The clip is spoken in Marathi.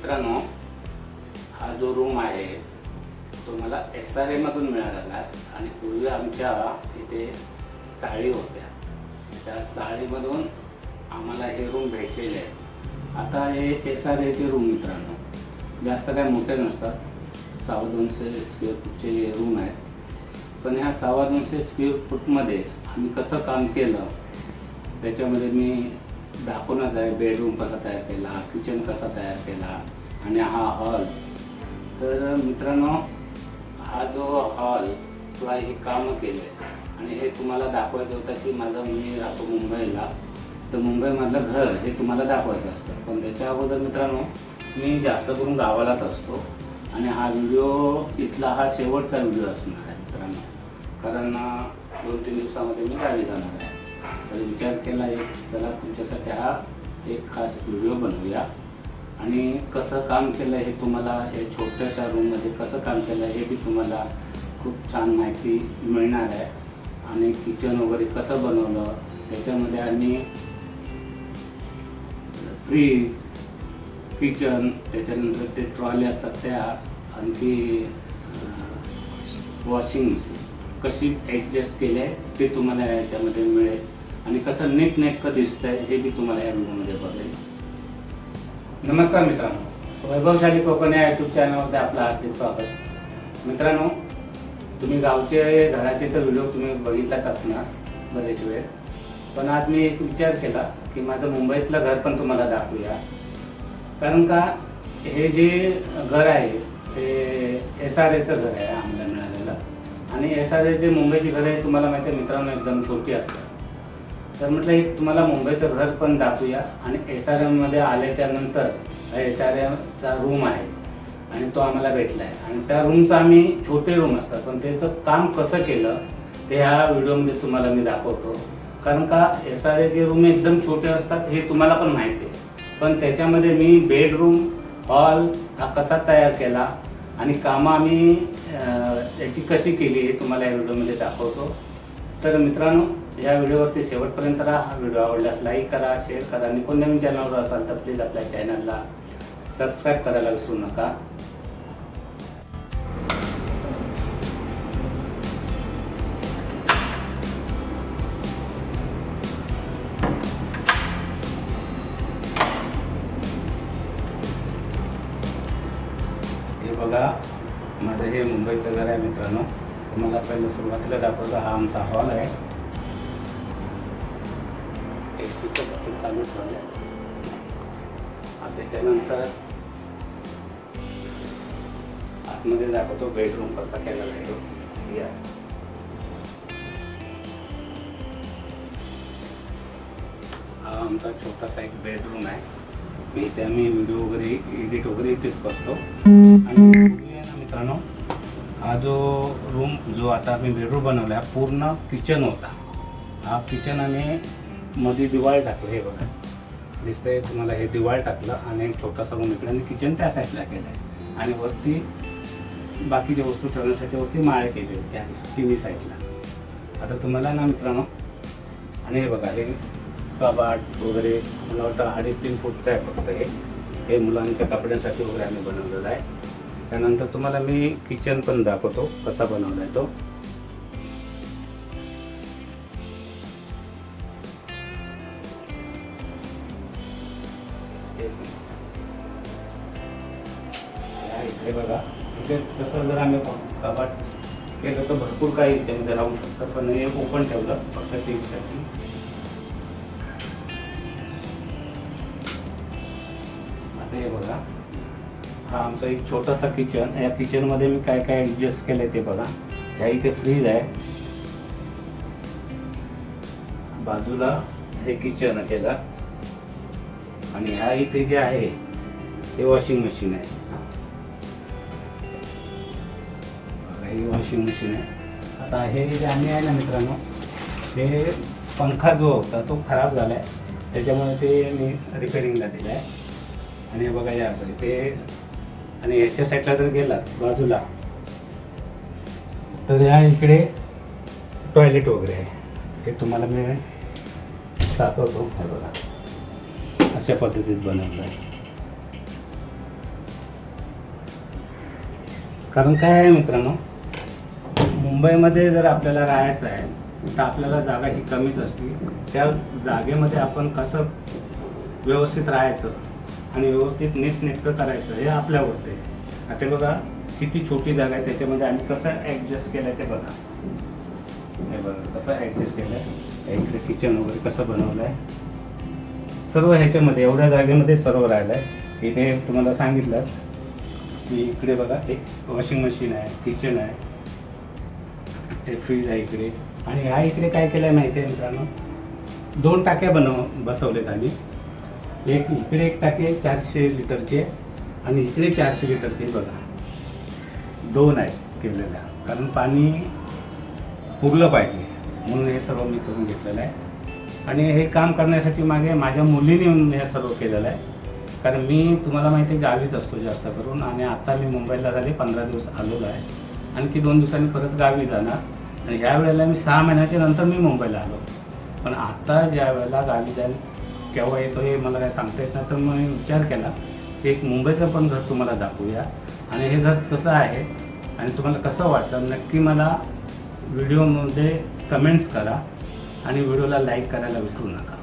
मित्रांनो हा जो रूम आहे तो मला एस आर एमधून मिळालेला आणि पूर्वी आमच्या इथे चाळी होत्या. त्या चाळीमधून आम्हाला हे रूम भेटलेले आहेत. आता हे एस आर एचे रूम मित्रांनो जास्त काय मोठे नसतात. सव्वा दोनशे स्क्वेअर फूटचे रूम आहेत. पण ह्या सव्वा दोनशे स्क्वेअर फूटमध्ये आम्ही कसं काम केलं त्याच्यामध्ये मी दाखवूनच आहे बेडरूम कसा तयार केला किचन कसा तयार केला आणि हा हॉल तर मित्रांनो हा जो हॉल किंवा हे कामं केले आणि हे तुम्हाला दाखवायचं होतं की माझं मी राहतो मुंबईला. तर मुंबईमधलं घर हे तुम्हाला दाखवायचं असतं. पण त्याच्या अगोदर मित्रांनो मी जास्त करून गावालाच असतो. आणि हा व्हिडिओ इथला हा शेवटचा व्हिडिओ असणार आहे मित्रांनो. कारण दोन तीन दिवसामध्ये मी गावी जाणार आहे. तर विचार केला एक चला तुमच्यासाठी हा एक खास व्हिडिओ बनवूया. आणि कसं काम केलं हे तुम्हाला या छोट्याशा रूममध्ये कसं काम केलं हे बी तुम्हाला खूप छान माहिती मिळणार आहे. आणि किचन वगैरे कसं बनवलं त्याच्यामध्ये आम्ही फ्रीज किचन त्याच्यानंतर ते ट्रॉली असतात त्या आणखी वॉशिंग मशीन कशी ॲडजस्ट केली आहे ते तुम्हाला याच्यामध्ये मिळेल. आणि कसं नीट नेटकं दिसतंय हे बी तुम्हाला या व्हिडिओमध्ये बघेल. नमस्कार मित्रांनो. वैभवशाली कोकण या यूट्यूब चॅनलमध्ये आपलं हार्दिक स्वागत. मित्रांनो तुम्ही गावचे घराचे तर व्हिडिओ तुम्ही बघितलाच असणार बरेच वेळ. पण आज मी एक विचार केला की माझं मुंबईतलं घर पण तुम्हाला दाखवूया. कारण का हे जे घर आहे ते एस आर एचं घर आहे आम्हाला आणि एस आर जे मुंबईची घरं आहे तुम्हाला माहिती आहे मित्रांनो एकदम छोटी असतात. तर म्हटलं एक तुम्हाला मुंबईचं घर पण दाखवूया. आणि एस आर एममध्ये आल्याच्यानंतर एस आर एमचा रूम आहे. आणि तो आम्हाला भेटला आहे आणि त्या रूमचं आम्ही छोटे रूम असतात. पण त्याचं काम कसं केलं ते ह्या व्हिडिओमध्ये तुम्हाला मी दाखवतो. कारण का एस आर एचे रूम एकदम छोटे असतात हे तुम्हाला पण माहिती आहे. पण त्याच्यामध्ये मी बेडरूम हॉल हा कसा तयार केला आणि कामं आम्ही याची कशी केली हे तुम्हाला या व्हिडिओमध्ये दाखवतो. तर मित्रांनो या व्हिडिओवरती शेवटपर्यंत राहा. हा व्हिडिओ आवडल्यास लाईक करा शेअर करा. आणि कोण नवीन चॅनलवर असाल तर प्लीज आपल्या चॅनलला सबस्क्राईब करायला विसरू नका. बघा माझं हे मुंबईचं घर आहे मित्रांनो. तुम्हाला पहिलं सुरुवातीला दाखवतो हा आमचा हॉल आहे. ए सीचं बटन चालू ठेवलं आहे त्याच्यानंतर आतमध्ये दाखवतो बेडरूम कसा केलेला आहे तो. या. हा आमचा छोटासा एक बेडरूम आहे. मी त्या मी व्हिडिओ वगैरे एडिट वगैरे इथेच करतो. आणि बघूया ना मित्रांनो हा जो रूम जो आता मी बेडरूम बनवला आहे पूर्ण किचन होता. हा किचन आम्ही मध्ये दिवाळ टाकलं हे बघा. दिसतंय तुम्हाला हे दिवाळ टाकलं आणि एक छोटासा रूम इकडे आणि किचन त्या साईडला केलं आहे आणि वरती बाकीच्या वस्तू ठेवण्यासाठी वरती माळे केली होती त्या तिन्ही साईडला आता तुम्हाला ना मित्रांनो आणि हे बघा हे कबाट वगैरे मला वाटतं अडीच तीन फूटचं आहे फक्त हे. हे मुलांच्या कपड्यांसाठी वगैरे आम्ही बनवलेलं आहे. त्यानंतर तुम्हाला मी किचन पण दाखवतो कसा बनवला आहे तो. इकडे बघा इथे तसं जर आम्ही कपाट केलं तर भरपूर काही त्यामध्ये राहू शकतं पण हे ओपन ठेवलं फक्त टी आता हे बघा. हा आमचा एक छोटासा किचन या किचनमध्ये मी काय काय ॲडजस्ट केलं ते बघा. ह्या इथे फ्रीज आहे. बाजूला हे किचन केलं. आणि ह्या इथे जे आहे ते वॉशिंग मशीन आहे. बघा, ही वॉशिंग मशीन आहे. आता हे जे आम्ही आहे ना मित्रांनो हे पंखा जो होता तो खराब झाला आहे त्याच्यामुळे ते मी रिपेरिंगला दिला आहे आणि हे बघा या असं ते आणि ह्याच्या साईडला जर गेलात बाजूला तर या इकडे टॉयलेट वगैरे आहे. हे तुम्हाला मी दाखवतो हे बघा. अशा पद्धतीत बनवलं आहे. कारण काय आहे मित्रांनो मुंबईमध्ये जर आपल्याला राहायचं आहे तर आपल्याला जागा ही कमीच असते. त्या जागेमध्ये आपण कसं व्यवस्थित राहायचं आणि व्यवस्थित नीटनेटकं करायचं हे आपल्यावरती आहे आता बघा किती छोटी जागा आहे त्याच्यामध्ये आणि कसं ॲडजस्ट केलं आहे ते बघा. हे बघा कसं ॲडजस्ट केलं आहे इकडे किचन वगैरे कसं बनवलं आहे सर्व ह्याच्यामध्ये एवढ्या जागेमध्ये सर्व राहिलं आहे इथे तुम्हाला सांगितलं की इकडे बघा एक वॉशिंग मशीन आहे किचन आहे. हे फ्रीज आहे इकडे. आणि ह्या इकडे काय केलं आहे माहिती आहे मित्रांनो? दोन टाक्या बनव बसवलेत आम्ही. एक इकडे एक टाकी चारशे लिटरचे आणि इकडे चारशे लिटरचे बघा. दोन आहेत केलेल्या. कारण पाणी पुरलं पाहिजे. म्हणून हे सर्व मी करून घेतलेलं आहे. आणि हे काम करण्यासाठी मागे माझ्या मुलीने हे सर्व केलेलं आहे. कारण मी तुम्हाला माहिती आहे गावीच असतो जास्त करून. आणि आता मी मुंबईला झाले पंधरा दिवस आलेलो आहे. आणखी दोन दिवसांनी परत गावी जाणार. आणि ह्या वेळेला मी सहा महिन्याच्या नंतर मी मुंबईला आलो. पण आता ज्या वेळेला गावी जाईल केव्हा येतो हे मला काय सांगता येत नाही. तर मग मी विचार केला की एक मुंबईचं पण घर तुम्हाला दाखवूया. आणि हे घर कसं आहे आणि तुम्हाला कसं वाटलं नक्की मला व्हिडिओमध्ये कमेंट्स करा आणि व्हिडिओला लाईक करायला विसरू नका.